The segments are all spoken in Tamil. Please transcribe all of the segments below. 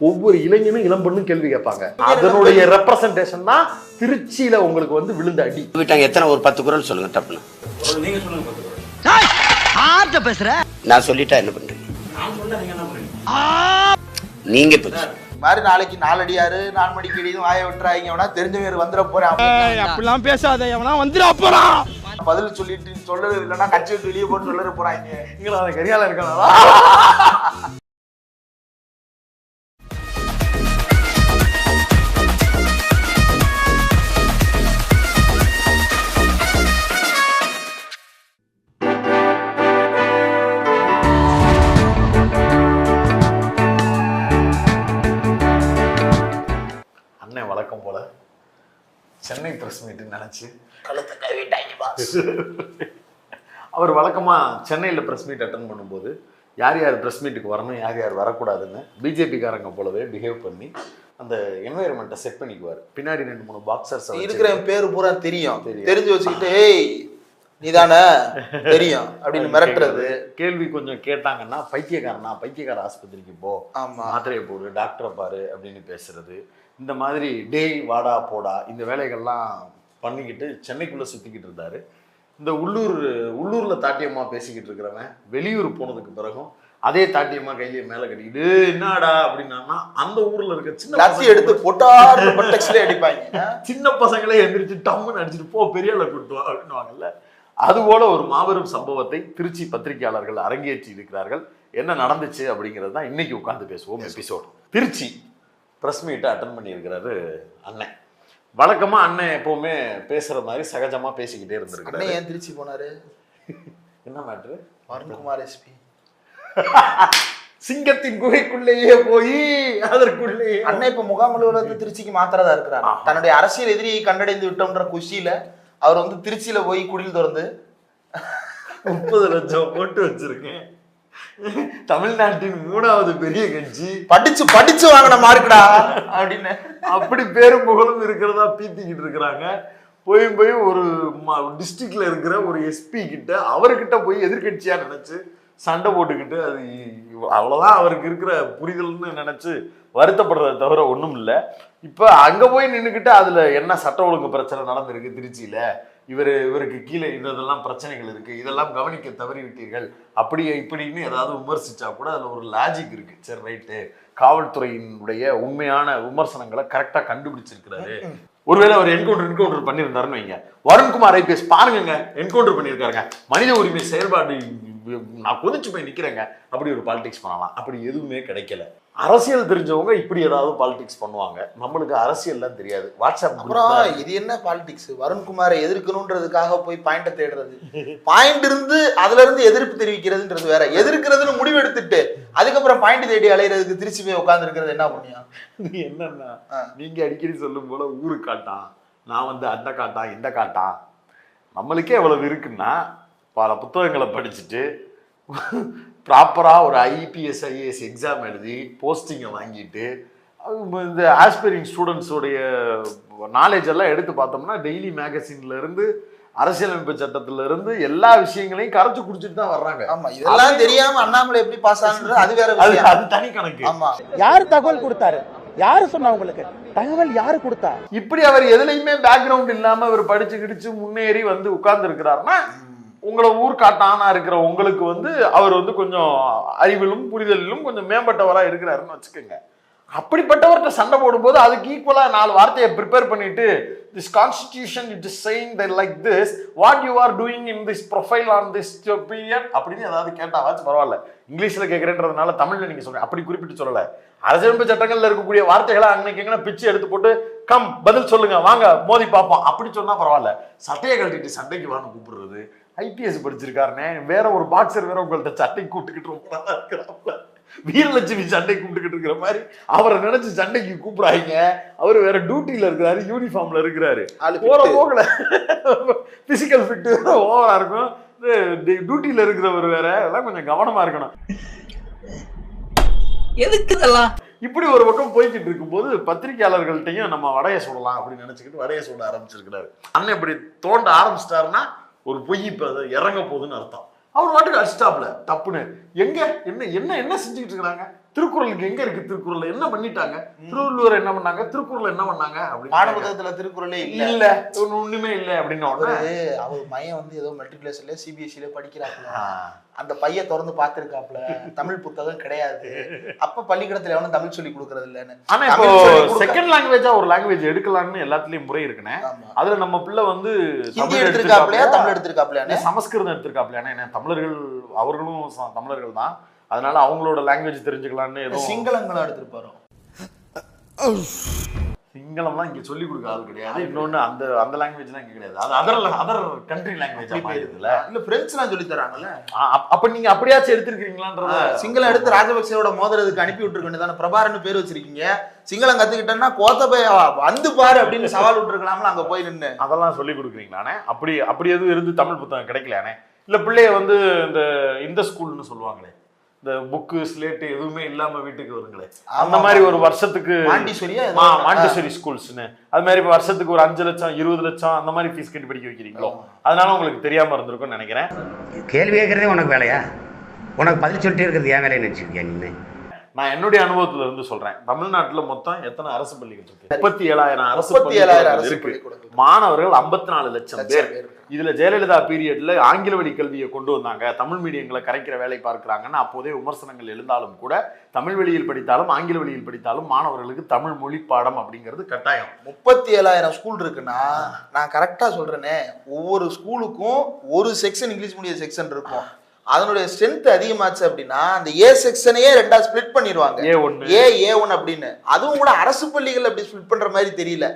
ஒவ்வொரு இளைஞனும் இளம்பெண்ணும் கேள்வி கேட்பாங்க. அதனுடைய ரெப்ரசன்டேஷன் தான் திருச்சியில உங்களுக்கு வந்து விழுந்த அடி. விட்டாங்க எத்தனை? ஒரு பத்து குரல் சொல்லுங்க டப்புன்னு நீங்க சொல்லுங்க பேசுற? நான் சொல்லிட்டா என்ன பண்றீங்க? நீங்க மாதிரி நாளைக்கு நாலடியாரு நான்மணிக்கு அடியும் வாய விட்டுறாங்க அவனா தெரிஞ்சவங்க வந்துட போறேன். அப்படிலாம் பேசாத எவனா வந்துடா போறான். பதில் சொல்லிட்டு சொல்லறது இல்லைன்னா கட்சி விட்டு வெளியே போட்டு சொல்லற போறாங்க நீங்களா அந்த கரியால இருக்கானா சென்னை பிரஸ் மீட் நினைச்சு கழுத்தை கவிட்டாங்க பாஸ் அவர் வழக்கமா சென்னையில் ப்ரெஸ் மீட் அட்டன் பண்ணும்போது யார் யார் ப்ரெஸ் மீட்டுக்கு வரணும் யார் யார் வரக்கூடாதுன்னு பிஜேபிக்காரங்க போலவே பிஹேவ் பண்ணி அந்த என்வாயர்மெண்ட்டை செட் பண்ணிக்குவார். பின்னாடி ரெண்டு மூணு பாக்ஸர்ஸ் இருக்கிற என் பேரு பூரா தெரியும். தெரியும். தெரிஞ்சு வச்சுக்கிட்டு ஏய் நீதானே? தெரியும். அப்படின்னு மிரட்டுறது. கேள்வி கொஞ்சம் கேட்டாங்கன்னா பைத்தியக்காரனா? பைத்தியக்கார ஆஸ்பத்திரிக்கு போ. ஆமா. மாத்திரையை போடு டாக்டரை பாரு அப்படின்னு பேசுறது. இந்த மாதிரி டேய் வாடா போடா இந்த வேலைகள்லாம் பண்ணிக்கிட்டு சென்னைக்குள்ள சுத்திக்கிட்டு இருந்தாரு. இந்த உள்ளூர் உள்ளூர்ல தாட்டியம்மா பேசிக்கிட்டு இருக்கிறவன் வெளியூர் போனதுக்கு பிறகும் அதே தாட்டியம்மா கையிலேயே மேல கட்டிக்கிட்டு "டேய், என்னடா? அப்படின்னா அந்த ஊர்ல இருக்க சின்ன எடுத்து பொட்டாரு பட்டெக்ஸ்ல அடிப்பாங்க. சின்ன பசங்களே எந்திரிச்சு டம்முன்னு அடிச்சுட்டு போ பெரிய ஆளை கூட்டு வா அப்படின்னுவாங்கல்ல. அதுபோல ஒரு மாபெரும் சம்பவத்தை திருச்சி பத்திரிகையாளர்கள் அரங்கேற்றி இருக்கிறார்கள். என்ன நடந்துச்சு அப்படிங்கிறது தான் இன்னைக்கு உட்கார்ந்து பேசுவோம் எபிசோட். திருச்சி. ப்ரெஸ் மீட்டை அட்டன் பண்ணியிருக்கிறாரு அண்ணன். வழக்கமா அண்ணன் எப்பவுமே பேசுற மாதிரி சகஜமா பேசிக்கிட்டே அண்ணன் இருந்திருக்கிறாரு ஏன் திருச்சி போனாரு? என்ன மேட்ரு வருண்குமார் எஸ்பி சிங்கத்தின் குகைக்குள்ளேயே போய் அதற்குள்ளேயே அண்ணன் இப்ப முகாமலுவலகத்தை திருச்சிக்கு மாத்திரதா இருக்கிறார். தன்னுடைய அரசியல் எதிரியை கண்டடைந்து விட்டோம்ன்ற குஷியில அவர் வந்து திருச்சியில போய் குடில் திறந்து முப்பது லட்சம் போட்டு வச்சிருக்கேன். தமிழ்நாட்டின் மூணாவது பெரிய கட்சி. படிச்சு படிச்சு வாங்கின மார்க்குடா. அப்படின்னு. அப்படி பேரும் புகழும் இருக்கிறதா பீத்திக்கிட்டு இருக்கிறாங்க. போய் போய் ஒரு டிஸ்ட்ரிக்ட்ல இருக்கிற ஒரு எஸ்பி கிட்ட அவர்கிட்ட போய் எதிர்க்கட்சியா நினைச்சு சண்டை போட்டுக்கிட்டு அது அவ்வளவுதான் அவருக்கு இருக்கிற புரிதல்னு நினைச்சு வருத்தப்படுறதை தவிர ஒண்ணும் இல்ல இப்ப அங்க போய் நின்னுக்கிட்டு அதுல என்ன சட்ட ஒழுங்கு பிரச்சனை நடந்திருக்கு திருச்சியில? இவர் இவருக்கு கீழே இதெல்லாம் பிரச்சனைகள் இருக்கு. இதெல்லாம் கவனிக்க தவறிவிட்டீர்கள். அப்படியே அப்படி இப்படின்னு ஏதாவது விமர்சிச்சா கூட அதுல ஒரு லாஜிக் இருக்கு. சரி ரைட்டு காவல்துறையினுடைய உண்மையான விமர்சனங்களை கரெக்டா கண்டுபிடிச்சிருக்கிறாரு. ஒருவேளை அவர் என்கவுண்டர் என்கவுண்டர் பண்ணியிருந்தாருன்னு வைங்க. வருண்குமார் ஐபிஎஸ் பாருங்கங்க. என்கவுண்டர் பண்ணியிருக்காருங்க. மனித உரிமை செயல்பாடு நான் கொதிச்சு போய் நிக்கிறேங்க. அப்படி ஒரு பாலிடிக்ஸ் பண்ணலாம். அப்படி எதுவுமே கிடைக்கல. அரசியல் தெரிஞ்சவங்க இப்படி ஏதாவது பாலிடிக்ஸ் பண்ணுவாங்க. நம்மளுக்கு அரசியல்லாம் தெரியாது. வாட்ஸ்அப் அப்புறம். இது என்ன பாலிடிக்ஸ் வருண்குமாரை எதிர்க்கணுன்றதுக்காக போய் பாயிண்ட தேடுறது. பாயிண்ட் இருந்து அதுல இருந்து எதிர்ப்பு தெரிவிக்கிறதுன்றது வேற. எதிர்க்கிறதுன்னு முடிவு எடுத்துட்டு அதுக்கப்புறம் பாயிண்ட் தேடி அலையிறதுக்கு திருச்சி போய் உட்கார்ந்து இருக்கிறது என்ன புண்ணியம்? நீ என்னன்னா. நீங்க அடிக்கடி சொல்லும் போல ஊரு காட்டான் நான் வந்து அந்த காட்டான் இந்த காட்டான் நம்மளுக்கே எவ்வளவு இருக்குன்னா பல புத்தகங்களை படிச்சுட்டு ப்ராப்பராக ஒரு ஐபிஎஸ் ஐஏஎஸ் எக்ஸாம் எழுதி போஸ்டிங்கை வாங்கிட்டு இந்த ஆஸ்பிரிங் ஸ்டூடெண்ட்ஸோடைய நாலேஜ் எல்லாம் எடுத்து பார்த்தோம்னா டெய்லி மேகசின்ல இருந்து அரசியலமைப்பு சட்டத்துல இருந்து எல்லா விஷயங்களையும் கரைச்சு குடிச்சிட்டு தான் வர்றாங்க. ஆமா இதெல்லாம் தெரியாம அண்ணாமலை எப்படி பாஸ் ஆகுன்றது அது வேற அது தனி கணக்கு. ஆமா. யாரு தகவல் கொடுத்தாரு? யாரு சொன்னா உங்களுக்கு? தகவல் யாரு கொடுத்தா? இப்படி அவர் எதுலையுமே பேக்ரவுண்ட் இல்லாம அவர் படிச்சு கிடிச்சு முன்னேறி வந்து உட்கார்ந்து இருக்கிறாருன்னா உங்களை ஊர் காட்டானா இருக்கிற உங்களுக்கு வந்து அவர் வந்து கொஞ்சம் அறிவிலும் புரிதலிலும் கொஞ்சம் மேம்பட்டவரா இருக்கிறாருன்னு வச்சுக்கோங்க. அப்படிப்பட்டவர்கிட்ட சண்டை போடும்போது அதுக்கு ஈக்குவலா நாலு வார்த்தையை ப்ரிப்பேர் பண்ணிட்டு this constitution it is saying the like this what you are doing in this profile on this period அப்படின்னு ஏதாவது கேட்டாவாச்சும் பரவாயில்ல. இங்கிலீஷில் கேட்குறேன்றதுனால தமிழில் நீங்கள் சொல்லுங்கள் அப்படி குறிப்பிட்டு சொல்லலை. அரசியலமைப்பு சட்டங்களில் இருக்கக்கூடிய வார்த்தைகளை அன்னைக்கு எங்கன்னா பிச்சு எடுத்து போட்டு கம் பதில் சொல்லுங்க வாங்க மோதி பார்ப்போம். அப்படி சொன்னால் பரவாயில்ல. சட்டையை கழட்டிட்டு சண்டைக்கு வாங்க கூப்பிடுறது ஐபிஎஸ் படிச்சிருக்காருனே வேற ஒரு பாக்ஸர் வேற உங்கள்ட்ட சட்டை கூப்பிட்டுக்கிட்டு ரொம்ப நாளா இருக்கிறாப்ல வீரலட்சுமி சண்டை கூப்பிட்டுக்கிட்டு இருக்கிற மாதிரி அவரை நினைச்சு சண்டைக்கு கூப்பிடாதீங்க. அவர் வேற டியூட்டில இருக்கிறாரு யூனிஃபார்ம்ல இருக்கிறாரு. ஆளு போற. போகல பிசிக்கல் ஃபிட் ஓவரா இருக்கும். டியூட்டில இருக்கிறவர் வேற. எல்லாம் கொஞ்சம் கவனமா இருக்கணும். எதுக்கு இதெல்லாம்? இப்படி ஒரு பக்கம் போய்கிட்டு இருக்கும்போது பத்திரிகையாளர்கள்ட்டையும் நம்ம வடைய சொல்லலாம் அப்படின்னு நினைச்சுக்கிட்டு வடைய சொல்ல ஆரம்பிச்சிருக்கிறாரு. அண்ணன் இப்படி தோண்ட ஆரம்பிச்சிட்டாருன்னா ஒரு பொய் இப்போ இறங்க போகுதுன்னு அர்த்தம். அவர் வாட்டுக்கு அடிச்சிட்டாப்ல தப்புன்னு. எங்க? என்ன என்ன என்ன செஞ்சுக்கிட்டு இருக்கிறாங்க? திருக்குறளுக்கு எங்க இருக்கு திருக்குறள்? என்ன பண்ணிட்டாங்க? திருவள்ளுவர் என்ன பண்ணாங்க? திருக்குறள் என்ன பண்ணாங்க? பாட அப்படின்னு புத்தகத்துல திருக்குறளே இல்ல. இல்ல ஒண்ணு- ஒண்ணுமே இல்ல அப்படின்னு அவரு மையன் வந்து ஏதோ மெட்ரிகுலேஷன்ல சிபிஎஸ்சில படிக்கிறாப்புல. அந்த பையன் திறந்து பார்த்திருக்காப்புல. தமிழ் புத்தகம் கிடையாது. அப்ப பள்ளிக்கூடத்துல எவனும் தமிழ் சொல்லி கொடுக்கறது இல்லன்னு. ஆனா இப்போ செகண்ட் லாங்குவேஜா ஒரு லாங்குவேஜ் எடுக்கலாம்னு எல்லாத்துலயும் முறை இருக்குனே. அதுல நம்ம பிள்ளை வந்து தமிழ் எடுத்திருக்காப்லையா தமிழ் இல்ல, எடுத்திருக்காப்லையான்னு சமஸ்கிருதம் எடுத்திருக்காப்லையா ஏன்னா தமிழர்கள் அவர்களும் தமிழர்கள் தான். அதனால அவங்களோட லாங்குவேஜ் தெரிஞ்சுக்கலாம்னு ஏதோ சிங்களங்களும் எடுத்திருப்பாரோ? சிங்களம்லாம் இங்க சொல்லி கொடுக்க ஆள் கிடையாது. இன்னொன்னு அந்த அந்த லாங்குவேஜ்லாம் இங்க கிடையாது. அது அதர் அதர் கண்ட்ரி லாங்குவேஜ் மாறிடுதுல இல்ல பிரெஞ்சுலாம் சொல்லி தராங்கல்ல? அப்ப நீங்க அப்படியாச்சும் எடுத்திருக்கீங்களான்றத சிங்களம் எடுத்து ராஜபக்சேவோட மோதுறதுக்கு அனுப்பி விட்டுருக்க வேண்டியதானே பிரபாரன்னு பேர் வச்சிருக்கீங்க. சிங்களம் கத்துக்கிட்டேன்னா கோத்தபய வந்து பாரு அப்படின்னு சவால் விட்டுருக்கலாம்ல அங்க போய் நின்னு. அதெல்லாம் சொல்லி கொடுக்குறீங்களானே? அப்படி அப்படி எதுவும் இருந்து தமிழ் புத்தகம் கிடைக்கலையானே? இல்ல பிள்ளைய வந்து இந்த இந்த ஸ்கூல்னு சொல்லுவாங்களே? இந்த புக்கு ஸ்லேட்டு எதுவுமே இல்லாம வீட்டுக்கு வருங்களே. அந்த மாதிரி. ஒரு வருஷத்துக்கு மாண்டிசோரியா. மாண்டிசோரி ஸ்கூல்ஸ்னு அது மாதிரி இப்ப வருஷத்துக்கு ஒரு அஞ்சு லட்சம் இருபது லட்சம் அந்த மாதிரி ஃபீஸ் கட்டி படிக்க வைக்கிறீங்களோ? அதனால உங்களுக்கு தெரியாம இருந்திருக்கும்னு நினைக்கிறேன். கேள்வி கேட்கறதே உனக்கு வேலையா? உனக்கு பதில் சொல்லிட்டே இருக்கிறது ஏன் வேலையை நினைச்சிருக்கியா நீ நான் என்னுடைய அனுபவத்துல இருந்து சொல்றேன். தமிழ்நாட்டுல மொத்தம் எத்தனை அரசு பள்ளிகள் இருக்கு? முப்பத்தி ஏழாயிரம் அரசு 37,000 அரசு பள்ளிக்கூடங்கள் இருக்கு. பள்ளிக்கூடங்கள். மாணவர்கள் 54 லட்சம் லட்சம் பேர். இதுல ஜெயலலிதா பீரியட்ல ஆங்கில வழி கல்வியை கொண்டு வந்தாங்க. தமிழ் மீடியங்களை கரைக்கிற வேலை பார்க்கறாங்கன்னு அப்போதே விமர்சனங்கள் எழுந்தாலும் கூட தமிழ் வழியில் படித்தாலும் ஆங்கில வழியில் படித்தாலும் மாணவர்களுக்கு தமிழ் மொழி பாடம் அப்படிங்கிறது கட்டாயம். முப்பத்தி ஏழாயிரம் ஸ்கூல் இருக்குன்னா நான் கரெக்டா சொல்றேனே ஒவ்வொரு ஸ்கூலுக்கும் ஒரு செக்ஷன் இங்கிலீஷ் மீடியம் செக்ஷன் இருக்கும். அதனுடைய ஸ்ட்ரென்த் அதிகமாச்சு அப்படின்னா அந்த ஏ செக்ஷனையே ரெண்டா ஸ்ப்ளிட் பண்ணிடுவாங்க. ஏ ஏ ஏ ஒன் அப்படின்னு. அதுவும் கூட அரசு பள்ளிகள் அப்படி ஸ்ப்ளிட் பண்ற மாதிரி தெரியல.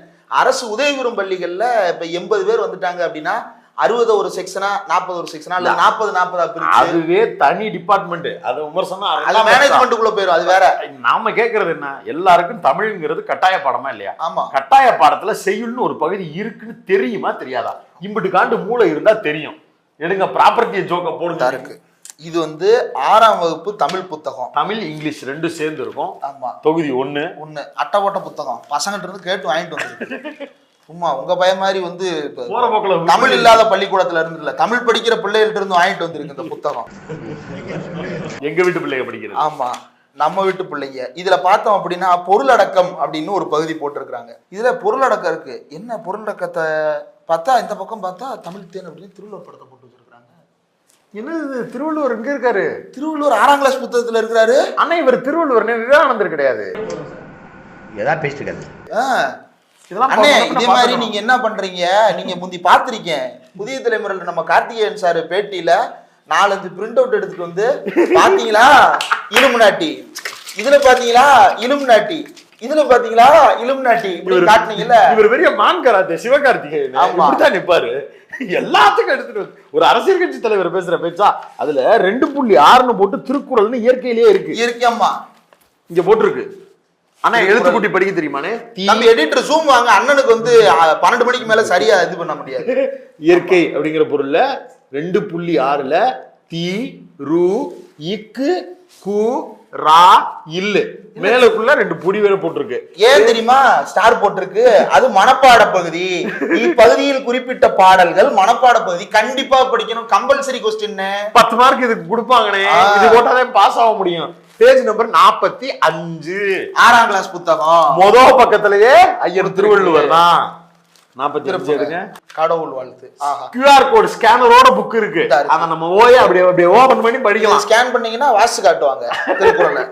அரசு உதவி பெறும் பள்ளிகள்ல இப்ப எண்பது பேர் வந்துட்டாங்க அப்படின்னா அறுபது ஒரு செக்ஷனா நாற்பது ஒரு செக்ஷனா இல்ல நாற்பது நாற்பதா பிரிச்சு? அதுவே தனி டிபார்ட்மெண்ட் அது விமர்சனம் அது மேனேஜ்மெண்ட்டுக்குள்ள போயிடும் அது வேற. நாம கேக்குறது என்ன? எல்லாருக்கும் தமிழ்ங்கிறது கட்டாய பாடமா இல்லையா? ஆமா. கட்டாய பாடத்துல செய்யுள்னு ஒரு பகுதி இருக்குன்னு தெரியுமா தெரியாதா? இம்பிட்டு காண்டு மூளை இருந்தா தெரியும். எடுங்க ப்ராப்பர்ட்டியை ஜோக்க போடுங்க. இருக்கு. இது வந்து ஆறாம் வகுப்பு தமிழ் புத்தகம். தமிழ் இங்கிலீஷ் ரெண்டும் சேர்ந்து இருக்கும். ஆமா. தொகுதி ஒண்ணு. ஒண்ணு. அட்டைப்பட்ட புத்தகம். பசங்கிட்ட இருந்து கேட்டு வாங்கிட்டு வந்துருக்கு. சும்மா உங்க பையன் மாதிரி வந்து தமிழ் இல்லாத பள்ளிக்கூடத்துல இருந்து இல்ல தமிழ் படிக்கிற பிள்ளைகள்ட்ட இருந்து வாங்கிட்டு வந்திருக்கு இந்த புத்தகம். எங்க வீட்டு பிள்ளைங்க படிக்கிறது? ஆமா நம்ம வீட்டு பிள்ளைங்க. இதுல பார்த்தோம் அப்படின்னா பொருளடக்கம் அப்படின்னு ஒரு பகுதி போட்டிருக்கிறாங்க. இதுல பொருளடக்கம் இருக்கு. என்ன பொருளடக்கத்தை பார்த்தா இந்த பக்கம் பார்த்தா தமிழ் தேன் அப்படின்னு திருவள்ளுவர் படத்தை போட்டு வச்சிருக்காங்க என்னது இது? திருவள்ளுவர் எங்க இருக்காரு. திருவள்ளுவர் ஆறாம் கிளாஸ் புத்தகத்துல இருக்கிறாரு. ஆனா இவர் திருவள்ளுவர் விவேகானந்தர் கிடையாது. ஏதா பேசிட்டு ஆ. அண்ணே இதே மாதிரி. நீங்க என்ன பண்றீங்க? நீங்க முந்தி பார்த்திருக்கேன். புதிய தலைமுறையில நம்ம கார்த்திகேயன் சார் பேட்டியில நாலஞ்சு பிரிண்ட் அவுட் எடுத்துட்டு வந்து பாத்தீங்களா இலுமினாட்டி இதுல பாத்தீங்களா இலுமினாட்டி இதுல பாத்தீங்களா இலுமினாட்டி இப்படி இவரு- காட்டுனீங்கல்ல? இவர் பெரிய மான் கராத்தே சிவகார்த்திகேயன். ஆமா. இப்படித்தான் நிப்பாரு. எல்லாத்துக்கும் எடுத்துட்டு வந்து ஒரு அரசியல் கட்சி தலைவர் பேசுற பேச்சா அதுல ரெண்டு புள்ளி ஆறுன்னு போட்டு திருக்குறள்னு இயற்கையிலேயே இருக்கு. இருக்கேம்மா இங்க போட்டிருக்கு. ஆனா எழுத்துக்குட்டி படிக்க தெரியுமானே நம்ம எடிட்டர் ஜூம் வாங்க அண்ணனுக்கு வந்து பன்னெண்டு மணிக்கு மேல சரியா இது பண்ண முடியாது. இயற்கை அப்படிங்கிற பொருள்ல ரெண்டு புள்ளி ஆறுல தீ ரு இக்கு கு ரா இல்லு. மேலக்குள்ள ரெண்டு புடி வேற போட்டிருக்கு. ஏன் தெரியுமா? ஸ்டார் போட்டிருக்கு. அது மனப்பாட பகுதி. இப்பகுதியில் குறிப்பிட்ட பாடல்கள் மனப்பாட பகுதி. கண்டிப்பா படிக்கணும். கம்பல்சரி கொஸ்டின் பத்து மார்க் இதுக்கு கொடுப்பாங்கனே ஆ. இது போட்டாதான் பாஸ் ஆக முடியும். பேஜ் நம்பர் நாற்பத்தி அஞ்சு. ஆறாம் கிளாஸ் புத்தகம். மொத பக்கத்திலேயே ஐயர் திருவள்ளுவர் தான். கடவுள் வாழ்த்து. கியூஆர் கோடு ஸ்கேனரோட புக் இருக்கு. அத நம்ம ஓய அப்படியே அப்படியே ஓபன் பண்ணி படிக்கலாம். ஸ்கேன் பண்ணீங்கன்னா வாசிச்சு காட்டுவாங்க திருக்குறளை.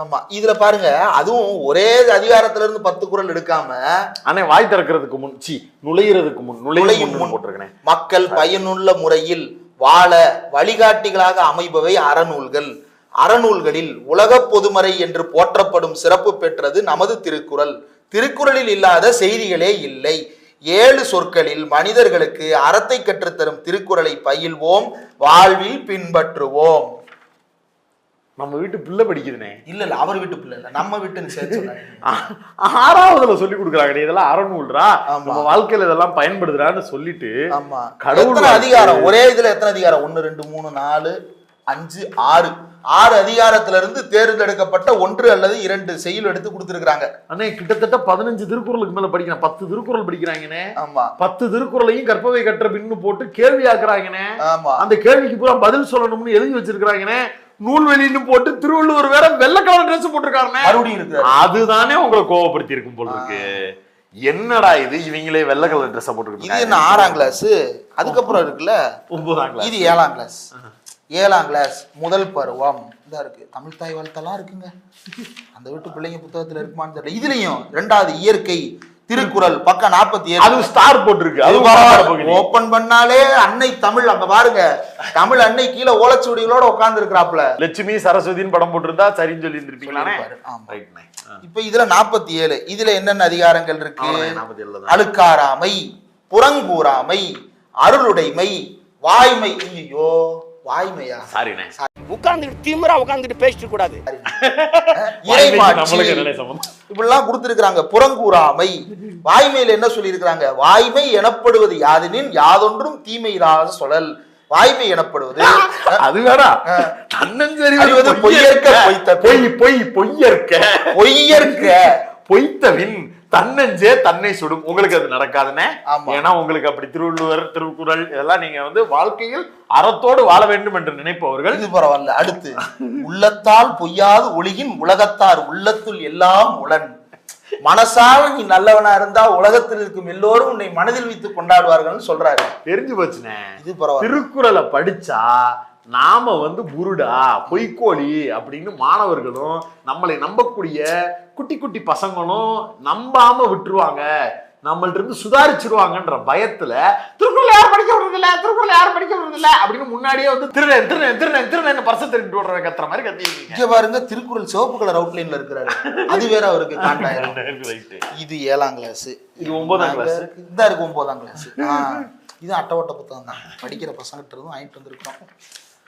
ஆமா இதுல பாருங்க அதுவும் ஒரே அதிகாரத்துல இருந்து பத்து குறள் எடுக்காம ஆனா வாய் திறக்கிறதுக்கு முன் சி நுழையிறதுக்கு முன் நுழையும் முன். போட்டிருக்கேன். மக்கள் பயனுள்ள முறையில் வாழ வழிகாட்டிகளாக அமைபவை அறநூல்கள். அறநூல்களில் உலகப் பொதுமறை என்று போற்றப்படும் சிறப்பு பெற்றது நமது திருக்குறள். திருக்குறளில் இல்லாத செய்திகளே இல்லை. ஏழு சொற்களில் மனிதர்களுக்கு அறத்தை கற்றுத்தரும் திருக்குறளை பயில்வோம் வாழ்வில் பின்பற்றுவோம். நம்ம வீட்டு பிள்ளை படிக்குதுனே. இல்ல இல்ல அவர் வீட்டு பிள்ளை இல்ல. நம்ம வீட்டுன்னு சேர்த்து ஆறாவதுல சொல்லி கொடுக்குறாங்க இதெல்லாம் அறநூல்ரா. நம்ம வாழ்க்கையில இதெல்லாம் பயன்படுதுறான்னு சொல்லிட்டு ஆமா. கடவுள். அதிகாரம்? ஒரே இதுல எத்தனை அதிகாரம்? ஒன்னு ரெண்டு மூணு நாலு அஞ்சு ஆறு. ஆறு அதிகாரத்துல இருந்து தேர்ந்தெடுக்கப்பட்ட ஒன்று அல்லது இரண்டு செயல் எடுத்து கொடுத்திருக்காங்க அண்ணே கிட்டத்தட்ட பதினஞ்சு திருக்குறளுக்கு மேல படிக்கிறேன். பத்து திருக்குறள் படிக்கிறாங்கண்ணே. ஆமா. பத்து திருக்குறளையும் கற்பவை கற்ற பின்னு போட்டு கேள்வி ஆக்குறாங்கண்ணே ஆமா. அந்த கேள்விக்கு பூரா பதில் சொல்லணும்னு எழுதி வச்சிருக்காங்கண்ணே நூல்வெளின்னு போட்டு திருவள்ளுவர் வேற வெள்ளை கலர் ட்ரெஸ் போட்டிருக்காருண்ணே. மறுபடியும் இருக்கிறாரு. அதுதானே உங்களை கோவப்படுத்தி இருக்கும் போல இருக்கு. என்னடா இது? இவங்களே வெள்ளை கலர் ட்ரெஸ் இது போட்டுருக்காங்க என்ன ஆறாம் கிளாஸ் அதுக்கப்புறம் இருக்குல்ல? ஒன்பதாம் கிளாஸ் இது ஏழாம் கிளாஸ் ஏழாம் கிளாஸ் முதல் பருவம். இதா இருக்கு. தமிழ் தாய் வாழ்த்தெல்லாம் இருக்குங்க. அந்த வீட்டு பிள்ளைங்க புத்தகத்துல இருக்குமான்னு தெரியல. இதுலயும் ரெண்டாவது இயற்கை திருக்குறள் பக்கம் நாற்பத்தி அது ஏழு ஸ்டார் போட்டிருக்கு. அது ஓபன் பண்ணாலே அன்னை தமிழ். அங்க பாருங்க. தமிழ் அன்னை கீழே ஓலைச்சுவடிகளோட உட்கார்ந்து இருக்கிறாப்ல லட்சுமி சரஸ்வதின்னு படம் போட்டிருந்தா சரின்னு சொல்லி. ஆ. இப்ப இதுல நாற்பத்தி ஏழு. இதுல என்னென்ன அதிகாரங்கள் இருக்கு. அழுக்காராமை புறங்கூறாமை அருளுடைமை வாய்மை. ஐயோ வாய்மையா? சாரிண்ணே உட்கார்ந்துட்டு திமிரா உட்கார்ந்துட்டு பேசிட்டு கூடாது? இப்படிலாம் கொடுத்திருக்கிறாங்க புறங்கூறாமை. வாய்மையில என்ன சொல்லியிருக்கிறாங்க? வாய்மை எனப்படுவது யாதெனின் யாதொன்றும் தீமையிராத சொல்லல் வாய்மை எனப்படுவது. அது வேணா தன்னஞ்சரி பொய்யற்க. பொய்த்த பொய் பொய் பொய்யற்க. பொய்யற்க. பொய்த்தவின் தன்னஞ்சே தன்னை சுடும். உங்களுக்கு அது நடக்காதுண்ணே ஆமா. ஏன்னா உங்களுக்கு அப்படி திருவள்ளுவர் திருக்குறள் இதெல்லாம் நீங்க வந்து வாழ்க்கையில் அறத்தோடு வாழ வேண்டும் என்று நினைப்பவர்கள். இது பரவாயில்ல. அடுத்து உள்ளத்தால் பொய்யாது ஒளியின் உலகத்தார் உள்ளத்துள் எல்லாம் உளன். மனசால நீ நல்லவனா இருந்தா உலகத்தில் இருக்கும் எல்லோரும் உன்னை மனதில் வைத்து கொண்டாடுவார்கள்னு சொல்றாரு. தெரிஞ்சு போச்சுண்ணே இது பரவாயில்ல. திருக்குறளை படிச்சா நாம வந்து புருடா பொய்க்கோழி அப்படின்னு மாணவர்களும் நம்மளை நம்பக்கூடிய குட்டி குட்டி பசங்களும் நம்பாம விட்டுருவாங்க. நம்மள்ட்ட இருந்து சுதாரிச்சிருவாங்கன்ற பயத்துல திருக்குறள் யாரும் படிக்க விடுறது இல்ல திருக்குறள் யாரும் படிக்க விடுறது இல்ல அப்படின்னு முன்னாடியே வந்து திருநென் திருநென் திருநென் திருநென் பரிசு திருட்டு விடுற கத்துற மாதிரி கத்திருக்கீங்க இங்க பாருங்க திருக்குறள் சிவப்பு கலர் அவுட்லைன்ல இருக்கிறாரு. அது வேற அவருக்கு காண்டாயிரம். இது ஏழாம் கிளாஸ் இது ஒன்பதாம் கிளாஸ் இதா இருக்கு ஒன்பதாம் கிளாஸ் இது அட்டவட்ட புத்தகம் தான். படிக்கிற பசங்கிட்ட இருந்தும் வாங்கிட்டு வந்திருக்கோம்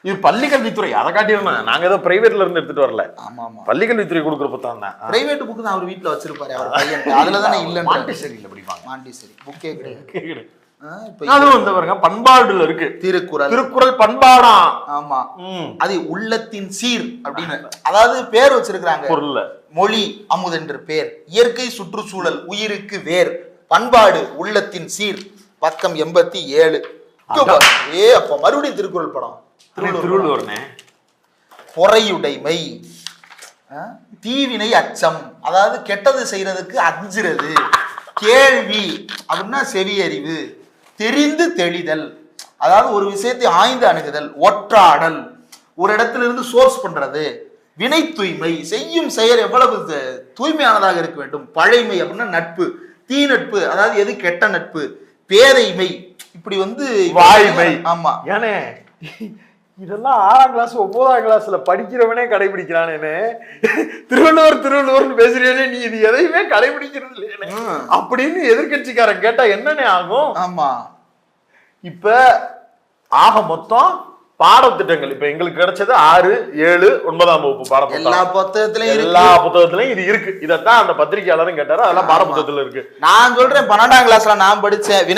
இது பள்ளிக்கல்வித்துறை அதை காட்டிடணும் நாங்க ஏதோ பிரைவேட்ல இருந்து எடுத்துட்டு வரல. ஆமா ஆமா பள்ளிக்கல்வித்துறை கொடுக்குற புத்தகம் தான். பிரைவேட் புக்கு தான் அவர் வீட்ல வச்சிருப்பாரு அவர் பையன். அதுல தானே இல்லைன்னு மாண்டிசேரியில படிப்பாங்க. மாண்டிசேரி புக்கே கிடையாது. அதுவும் வந்து பாருங்க பண்பாடுல இருக்கு. திருக்குறள். திருக்குறள் பண்பாடாம் ஆமா. அது உள்ளத்தின் சீர் அப்படின்னு. அதாவது பேர் வச்சிருக்கிறாங்க. பொருள்ல. மொழி அமுதென்று பேர். இயற்கை சுற்றுச்சூழல் உயிருக்கு வேர். பண்பாடு உள்ளத்தின் சீர். பக்கம் எண்பத்தி ஏழு. ஏ அப்ப மறுபடியும் திருக்குறள் படம். திருவள்ளுவர்னே. பொறையுடைமை? தீவினை அச்சம். அதாவது கெட்டது செய்யறதுக்கு அஞ்சுறது. கேள்வி. அப்படின்னா செவியறிவு. தெரிந்து தெளிதல். அதாவது ஒரு விஷயத்தை ஆய்ந்து அணுகுதல். ஒற்றாடல். ஒரு இடத்துல இருந்து சோர்ஸ் பண்றது. வினை தூய்மை செய்யும் செயல் எவ்வளவு தூய்மையானதாக இருக்க வேண்டும். பழைமை அப்படின்னா நட்பு. தீ நட்பு அதாவது எது கெட்ட நட்பு? பேதைமை. இப்படி வந்து வாய்மை. ஆமா. ஏனே? இதெல்லாம் ஆறாம் கிளாஸ் ஒன்பதாம் கிளாஸ்ல படிக்கிறவனே கடைபிடிக்கிறானே திருவள்ளுவர் திருவள்ளுவர்னு பேசுறேனே நீ இது எதையுமே கடைபிடிக்கிறது இல்லையே. அப்படின்னு எதிர்க்கட்சிக்காரன் கேட்டா என்னனே ஆகும்? ஆமா. இப்ப ஆக மொத்தம் பாடத்திட்டங்கள். இப்ப எங்களுக்கு கிடைச்சது ஆறு ஏழு ஒன்பதாம் வகுப்பு எல்லா பாடப்புத்தகம் புத்தகத்திலையும் எல்லா புத்தகத்திலயும் இது இருக்கு. இதத்தான் அந்த பத்திரிகையாளரும் கேட்டாரு. அதெல்லாம் பாட புத்தகத்துல இருக்கு. நான் சொல்றேன் பன்னெண்டாம் கிளாஸ்ல நான் படிச்சேன்.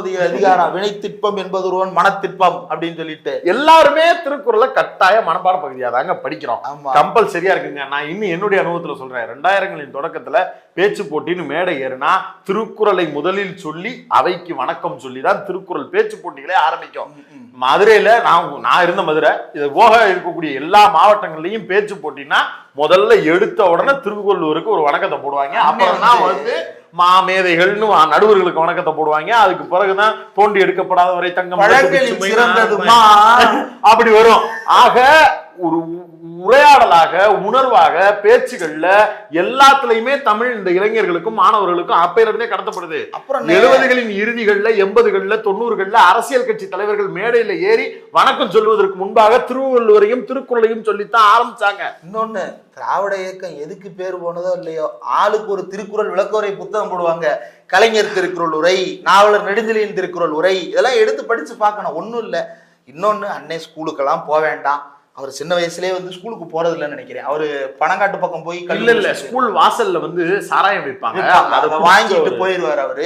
ஒரு அதிகாரம். வினைத்திற்பம் என்பது ஒருவன் மனத்திற்பம் அப்படின்னு சொல்லிட்டு. எல்லாருமே திருக்குறளை கட்டாய மனப்பாட பகுதியா தாங்க படிக்கிறோம். கம்பல்சரியா இருக்குங்க. நான் இன்னும் என்னுடைய அனுபவத்துல சொல்றேன். ரெண்டாயிரங்களின் தொடக்கத்துல பேச்சு போட்டின்னு மேடை ஏறுனா திருக்குறளை முதலில் சொல்லி அவைக்கு வணக்கம் சொல்லி தான் திருக்குறள் பேச்சு போட்டிகளே ஆரம்பிக்கும். மதுரையில நான் நான் இருந்த மதுரை இது போக இருக்கக்கூடிய எல்லா மாவட்டங்கள்லயும் பேச்சு போட்டினா முதல்ல எடுத்த உடனே திருவள்ளுவருக்கு ஒரு வணக்கத்தை போடுவாங்க. அப்புறம் தான் வந்து மாமேதைகள்னு நடுவர்களுக்கு வணக்கத்தை போடுவாங்க. அதுக்கு பிறகுதான் தோண்டி எடுக்கப்படாத வரை தங்கம் அப்படி வரும். ஆக ஒரு உரையாடலாக உணர்வாக பேச்சுகள்ல எல்லாத்துலயுமே தமிழ் இந்த இளைஞர்களுக்கும் மாணவர்களுக்கும் அப்பையில இருந்தே கடத்தப்படுது. அப்புறம் எழுபதுகளின் இறுதிகள்ல எண்பதுகள்ல தொண்ணூறுகள்ல அரசியல் கட்சி தலைவர்கள் மேடையில ஏறி வணக்கம் சொல்வதற்கு முன்பாக திருவள்ளுவரையும் திருக்குறளையும் சொல்லித்தான் ஆரம்பிச்சாங்க. இன்னொன்னு திராவிட இயக்கம் எதுக்கு பேர் போனதோ இல்லையோ ஆளுக்கு ஒரு திருக்குறள் விளக்கவுரை புத்தகம் போடுவாங்க. கலைஞர் திருக்குறள் உரை நாவலர் நெடுஞ்செழியன் திருக்குறள் உரை இதெல்லாம் எடுத்து படிச்சு பார்க்கணும். ஒண்ணும் இல்ல. இன்னொன்னு அன்னை ஸ்கூலுக்கெல்லாம் போக வேண்டாம். அவர் சின்ன வயசுலயே வந்து ஸ்கூலுக்கு போறது இல்லைன்னு நினைக்கிறேன். அவரு பனங்காட்டு பக்கம் போய் இல்ல இல்ல. ஸ்கூல் வாசல்ல வந்து சாராயம் விற்பாங்க. அதை வாங்கிட்டு போயிருவாரு அவரு.